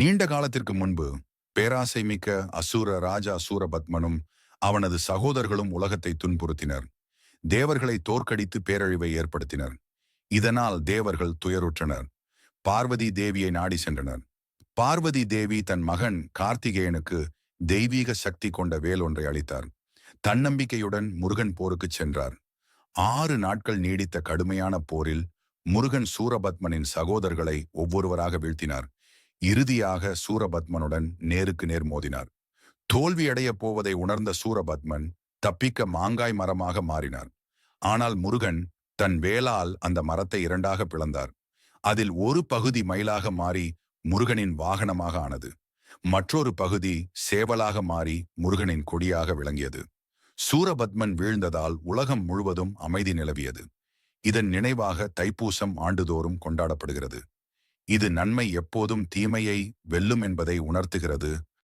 நீண்ட காலத்திற்கு முன்பு பேராசை மிக்க அசூர ராஜா சூரபத்மனும் அவனது சகோதரர்களும் உலகத்தை துன்புறுத்தினர். தேவர்களை தோற்கடித்து பேரழிவை ஏற்படுத்தினர். இதனால் தேவர்கள் துயருற்றனர். பார்வதி தேவியை நாடி சென்றனர். பார்வதி தேவி தன் மகன் கார்த்திகேயனுக்கு தெய்வீக சக்தி கொண்ட வேல் ஒன்றை அளித்தார். தன்னம்பிக்கையுடன் முருகன் போருக்குச் சென்றார். ஆறு நாட்கள் நீடித்த கடுமையான போரில் முருகன் சூரபத்மனின் சகோதரர்களை ஒவ்வொருவராக வீழ்த்தினார். இறுதியாக சூரபத்மனுடன் நேருக்கு நேர் மோதினார். தோல்வியடையப் போவதை உணர்ந்த சூரபத்மன் தப்பிக்க மாங்காய் மரமாக மாறினார். ஆனால் முருகன் தன் வேளால் அந்த மரத்தை இரண்டாக பிளந்தார். அதில் ஒரு பகுதி மயிலாக மாறி முருகனின் வாகனமாக ஆனது. மற்றொரு பகுதி சேவலாக மாறி முருகனின் கொடியாக விளங்கியது. சூரபத்மன் வீழ்ந்ததால் உலகம் முழுவதும் அமைதி நிலவியது. இதன் நினைவாக தைப்பூசம் ஆண்டுதோறும் கொண்டாடப்படுகிறது. இது நன்மை எப்போதும் தீமையை வெல்லும் என்பதை உணர்த்துகிறது.